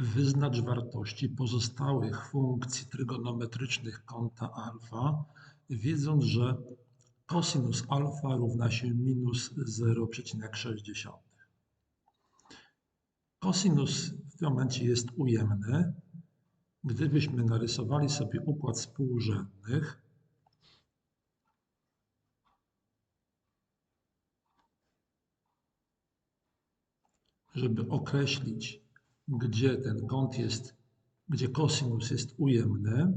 Wyznacz wartości pozostałych funkcji trygonometrycznych kąta alfa, wiedząc, że cosinus alfa równa się minus 0,6. Cosinus w tym momencie jest ujemny. Gdybyśmy narysowali sobie układ współrzędnych, żeby określić, gdzie ten kąt jest, gdzie cosinus jest ujemny,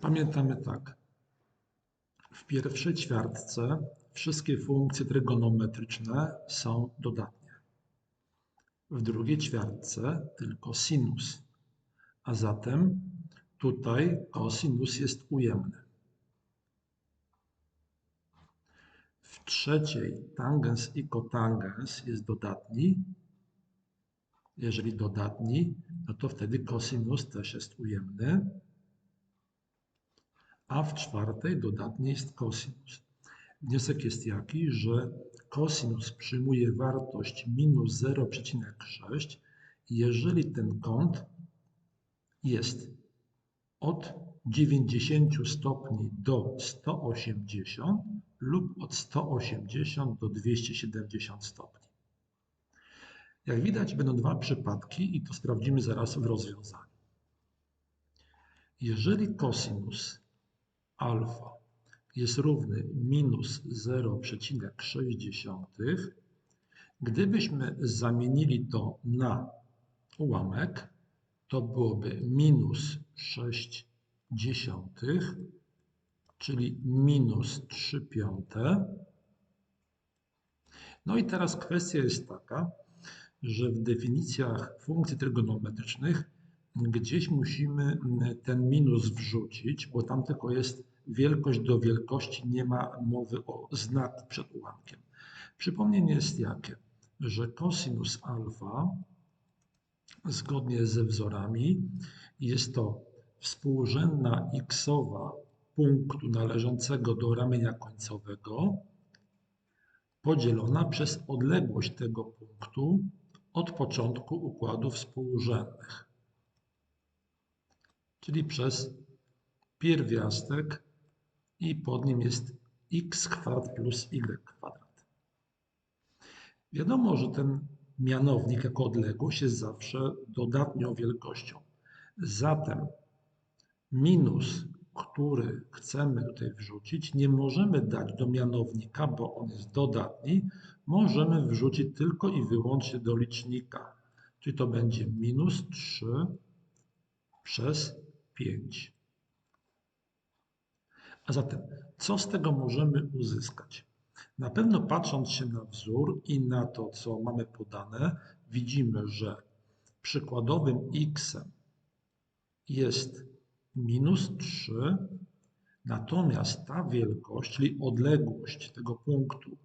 Pamiętamy tak. W pierwszej ćwiartce wszystkie funkcje trygonometryczne są dodatnie. W drugiej ćwiartce tylko sinus, a zatem tutaj kosinus jest ujemny. W trzeciej tangens i kotangens jest dodatni. Jeżeli dodatni, no to wtedy kosinus też jest ujemny a w czwartej dodatnie jest cosinus. Wniosek jest jaki, że cosinus przyjmuje wartość minus 0,6, jeżeli ten kąt jest od 90 stopni do 180 lub od 180 do 270 stopni. Jak widać, będą dwa przypadki i to sprawdzimy zaraz w rozwiązaniu. Jeżeli cosinus alfa jest równy minus 0,6, gdybyśmy zamienili to na ułamek, to byłoby minus 6 dziesiątych, czyli minus 3 piąte. No i teraz kwestia jest taka, że w definicjach funkcji trygonometrycznych gdzieś musimy ten minus wrzucić, bo tam tylko jest wielkość do wielkości, nie ma mowy o znak przed ułamkiem. Przypomnienie jest jakie? Że cosinus alfa zgodnie ze wzorami jest to współrzędna xowa punktu należącego do ramienia końcowego podzielona przez odległość tego punktu od początku układów współrzędnych, czyli przez pierwiastek i pod nim jest x kwadrat plus y kwadrat. Wiadomo, że ten mianownik jako odległość jest zawsze dodatnią wielkością. Zatem minus, który chcemy tutaj wrzucić, nie możemy dać do mianownika, bo on jest dodatni. Możemy wrzucić tylko i wyłącznie do licznika. Czyli to będzie minus 3 przez 5. A zatem, co z tego możemy uzyskać? Na pewno patrząc się na wzór i na to, co mamy podane, widzimy, że przykładowym x jest minus 3, natomiast ta wielkość, czyli odległość tego punktu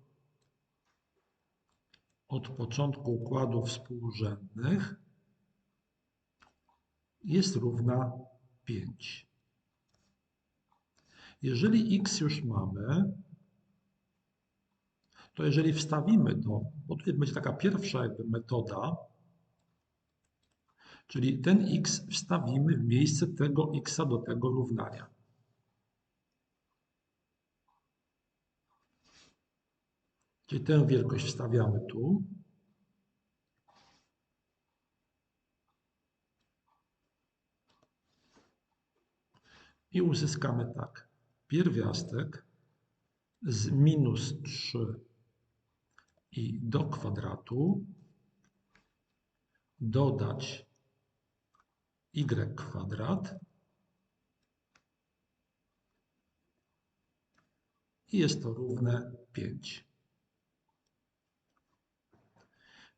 od początku układów współrzędnych jest równa 5. Jeżeli x już mamy, to jeżeli wstawimy to, bo tutaj będzie taka pierwsza jakby metoda, czyli ten x wstawimy w miejsce tego x do tego równania. Czyli tę wielkość wstawiamy tu. I uzyskamy tak pierwiastek z minus 3 i do kwadratu dodać y kwadrat i jest to równe 5.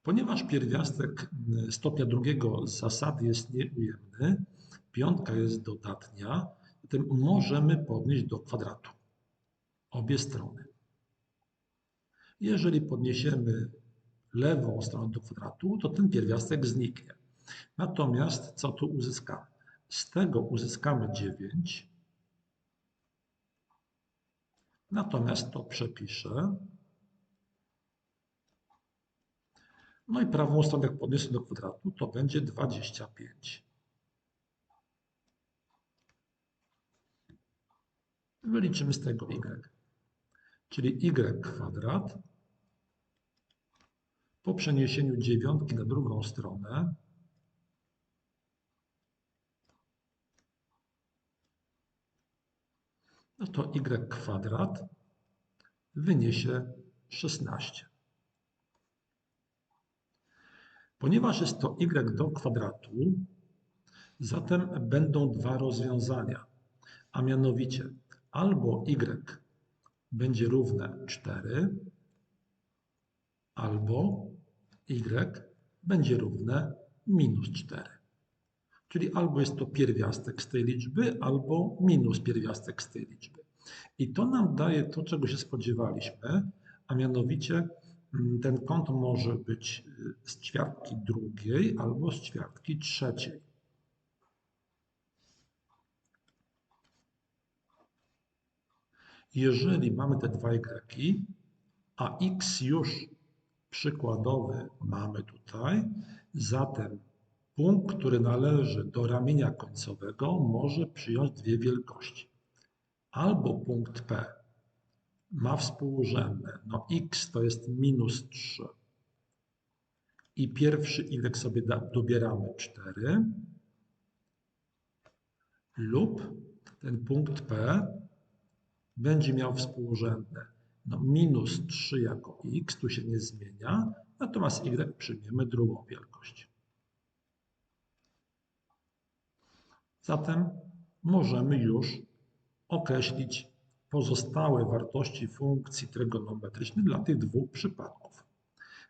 Ponieważ pierwiastek stopnia drugiego z zasady jest nieujemny, piątka jest dodatnia, tym możemy podnieść do kwadratu obie strony. Jeżeli podniesiemy lewą stronę do kwadratu, to ten pierwiastek zniknie. Natomiast co tu uzyskamy? Z tego uzyskamy 9. Natomiast to przepiszę. No i prawą stronę, jak podniosę do kwadratu, to będzie 25. Wyliczymy z tego y. Czyli y kwadrat po przeniesieniu dziewiątki na drugą stronę no to y kwadrat wyniesie 16. Ponieważ jest to y do kwadratu, zatem będą dwa rozwiązania, a mianowicie albo y będzie równe 4, albo y będzie równe minus 4. Czyli albo jest to pierwiastek z tej liczby, albo minus pierwiastek z tej liczby. I to nam daje to, czego się spodziewaliśmy, a mianowicie mm, ten kąt może być y, z ćwiartki drugiej albo z ćwiartki trzeciej. Jeżeli mamy te dwa y, a x już przykładowy mamy tutaj, zatem punkt, który należy do ramienia końcowego, może przyjąć dwie wielkości. Albo punkt P ma współrzędne, no x to jest minus 3 i pierwszy y sobie dobieramy 4, lub ten punkt P będzie miał współrzędne no minus 3 jako x, tu się nie zmienia, natomiast y przyjmiemy drugą wielkość. Zatem możemy już określić pozostałe wartości funkcji trygonometrycznych dla tych dwóch przypadków.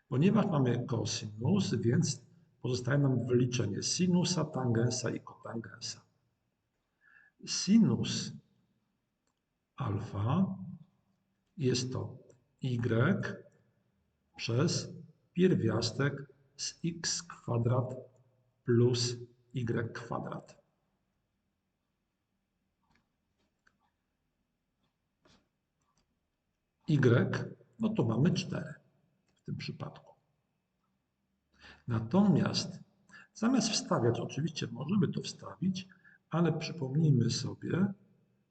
Ponieważ mamy kosinus, więc pozostaje nam wyliczenie sinusa, tangensa i kotangensa. Sinus alfa jest to y przez pierwiastek z x kwadrat plus y kwadrat. Y, no to mamy 4 w tym przypadku. Natomiast zamiast wstawiać, oczywiście możemy to wstawić, ale przypomnijmy sobie,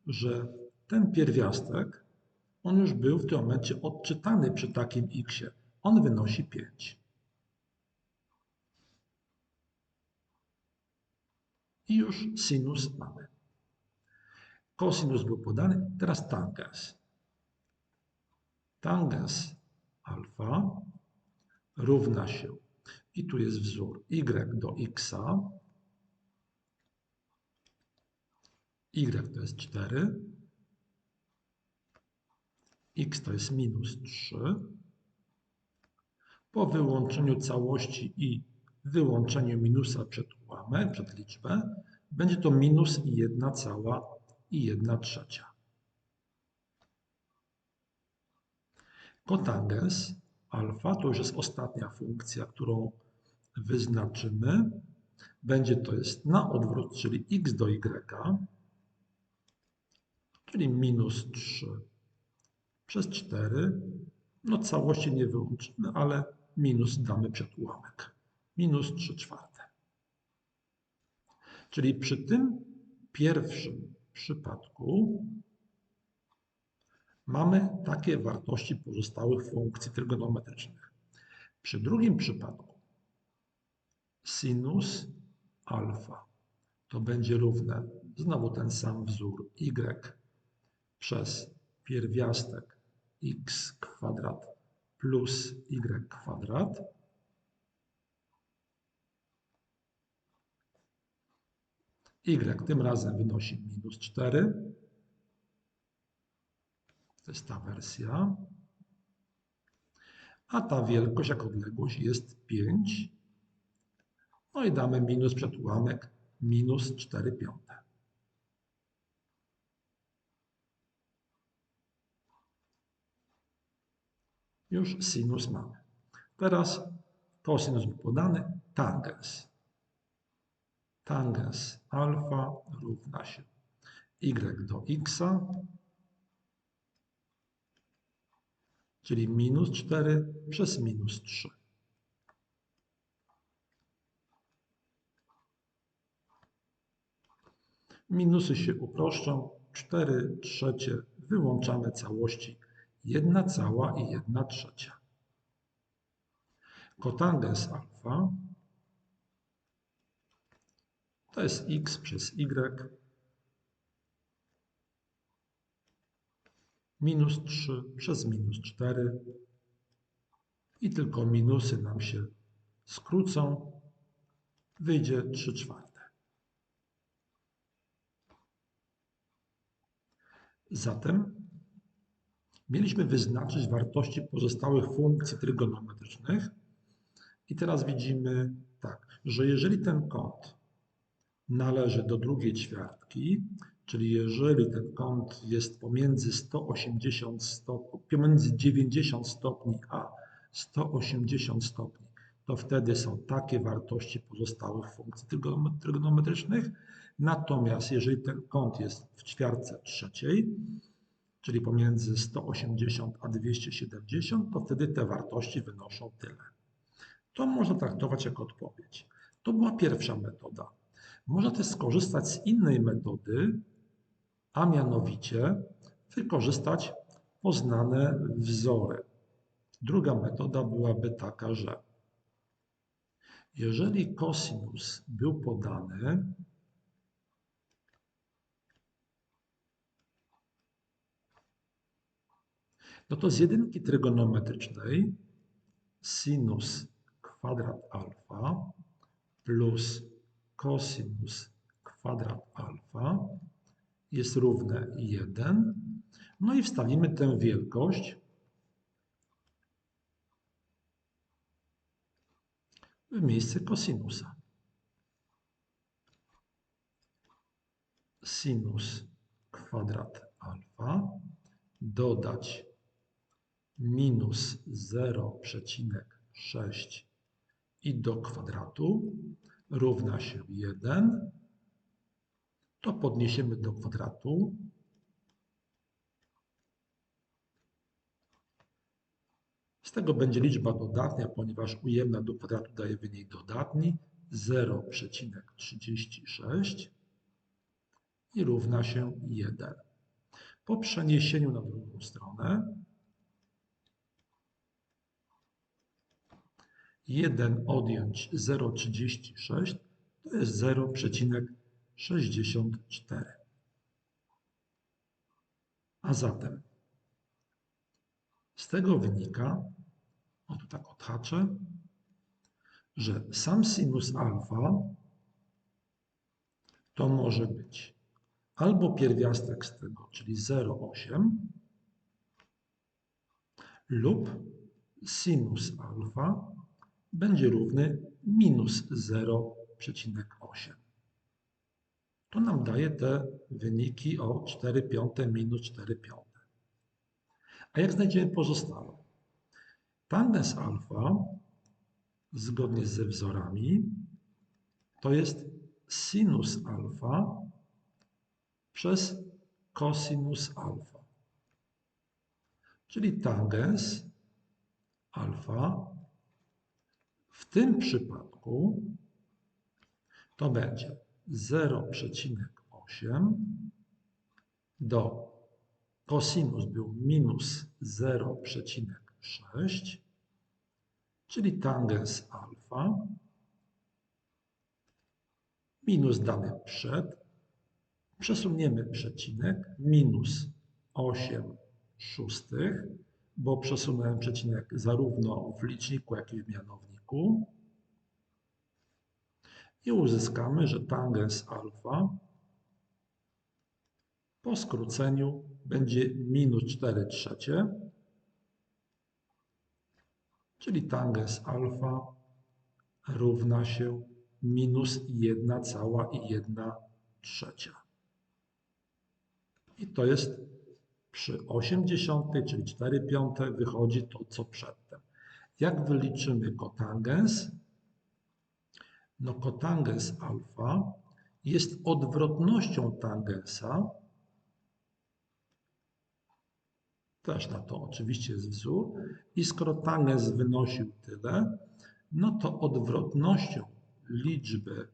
że ten pierwiastek on już był w tym momencie odczytany przy takim x. On wynosi 5. I już sinus mamy. Kosinus był podany, teraz tangens. Tangens alfa równa się, i tu jest wzór y do x, y to jest 4, x to jest minus 3. Po wyłączeniu całości i wyłączeniu minusa przed ułamek, przed liczbę, będzie to minus i 1 cała i 1 trzecia. Kotangens alfa to już jest ostatnia funkcja, którą wyznaczymy. Będzie to jest na odwrót, czyli x do y, czyli minus 3 przez 4. No całości nie wyłączymy, ale minus damy przed ułamek. Minus 3 czwarte. Czyli przy tym pierwszym przypadku mamy takie wartości pozostałych funkcji trygonometrycznych. Przy drugim przypadku sinus alfa to będzie równe znowu ten sam wzór y przez pierwiastek x kwadrat plus y kwadrat. y tym razem wynosi minus 4. To jest ta wersja. A ta wielkość, jak odległość, jest 5. No i damy minus przed ułamek minus 4 piąte. Już sinus mamy. Teraz kosinus był podany, tangens. tangens alfa równa się y do x, czyli minus 4 przez minus 3. Minusy się uproszczą. 4 trzecie wyłączamy całości. 1 cała i 1 trzecia. Kotangens alfa to jest x przez y minus 3 przez minus 4 i tylko minusy nam się skrócą. Wyjdzie 3 czwarte. Zatem mieliśmy wyznaczyć wartości pozostałych funkcji trygonometrycznych i teraz widzimy tak, że jeżeli ten kąt należy do drugiej ćwiartki, czyli jeżeli ten kąt jest pomiędzy 180 stopni, pomiędzy 90 stopni a 180 stopni, to wtedy są takie wartości pozostałych funkcji trygonometrycznych. Natomiast jeżeli ten kąt jest w ćwiartce trzeciej, czyli pomiędzy 180 a 270, to wtedy te wartości wynoszą tyle. To można traktować jako odpowiedź. To była pierwsza metoda. Można też skorzystać z innej metody, a mianowicie wykorzystać poznane wzory. Druga metoda byłaby taka, że jeżeli kosinus był podany, no to z jedynki trygonometrycznej sinus kwadrat alfa plus cosinus kwadrat alfa jest równe 1. No i wstawimy tę wielkość w miejsce kosinusa. Sinus kwadrat alfa dodać minus 0,6 i do kwadratu równa się 1, to podniesiemy do kwadratu. Z tego będzie liczba dodatnia, ponieważ ujemna do kwadratu daje wynik dodatni 0,36 i równa się 1. Po przeniesieniu na drugą stronę 1 odjąć 0,36 to jest 0,64. A zatem z tego wynika, o tu tak odhaczę, że sam sinus alfa to może być albo pierwiastek z tego, czyli 0,8 lub sinus alfa będzie równy minus 0,8. To nam daje te wyniki o 4 piąte minus 4 piąte. A jak znajdziemy pozostałe? Tangens alfa, zgodnie ze wzorami, to jest sinus alfa przez cosinus alfa. Czyli tangens alfa w tym przypadku to będzie 0,8 do kosinus był minus 0,6, czyli tangens alfa minus dany przed, przesuniemy przecinek minus 8 szóstych, bo przesunąłem przecinek zarówno w liczniku, jak i w mianowniku i uzyskamy, że tangens alfa po skróceniu będzie minus 4 trzecie, czyli tangens alfa równa się minus 1 cała i 1 trzecia. I to jest przy 80, czyli 4 piąte, wychodzi to, co przedtem. Jak wyliczymy kotangens? No kotangens alfa jest odwrotnością tangensa. Też na to oczywiście jest wzór. I skoro tangens wynosił tyle, no to odwrotnością liczby,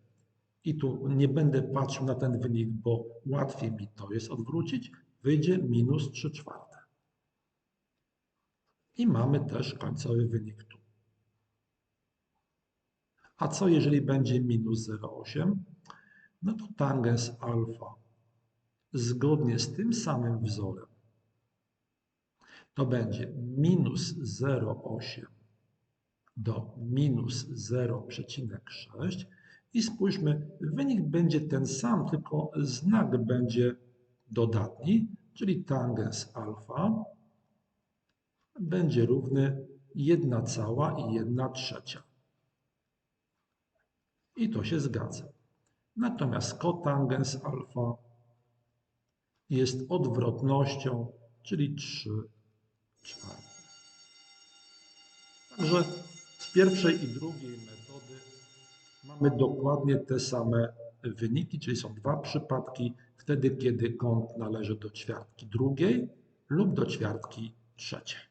i tu nie będę patrzył na ten wynik, bo łatwiej mi to jest odwrócić, wyjdzie minus 3 czwarte. I mamy też końcowy wynik tu. A co jeżeli będzie minus 0,8? No to tangens alfa zgodnie z tym samym wzorem to będzie minus 0,8 do minus 0,6 i spójrzmy, wynik będzie ten sam, tylko znak będzie dodatni, czyli tangens alfa będzie równy 1 cała i 1 trzecia. I to się zgadza. Natomiast kotangens alfa jest odwrotnością, czyli 3 czwarte. Także z pierwszej i drugiej metody mamy dokładnie te same wyniki, czyli są dwa przypadki, wtedy kiedy kąt należy do ćwiartki drugiej lub do ćwiartki trzeciej.